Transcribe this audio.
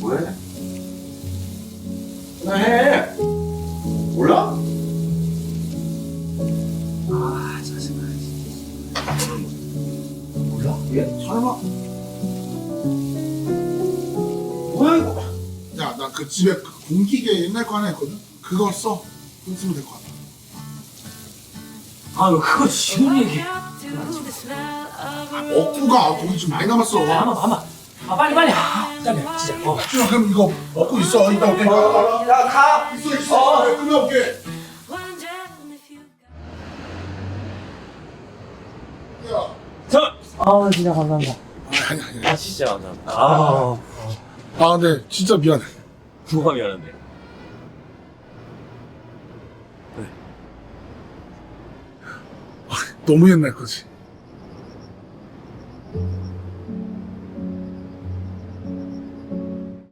뭐해? 그냥 해. 몰라? 아, 짜증나. 몰라? 얘 설마. 뭐야 이거? 야, 나 그 집에 그 공기계 옛날 거 하나 있거든? 그거 써. 그거 쓰면 될 것 같아. 아 그거 쉬운 얘기 먹고 가. 고기 좀 많이 남았어. 야 한번 한번 아 빨리 빨리 아 빨리 진짜 어 야, 그럼 이거 먹고 있어. 이따 올게. 야, 가! 있어, 있어. 그래, 끝나 올게. 야. 아 진짜 감사합니다 아니, 아니, 아니. 아 진짜 감사합니다 아 아, 근데 진짜 미안해. 뭐가 미안한데 너무 옛날 거지.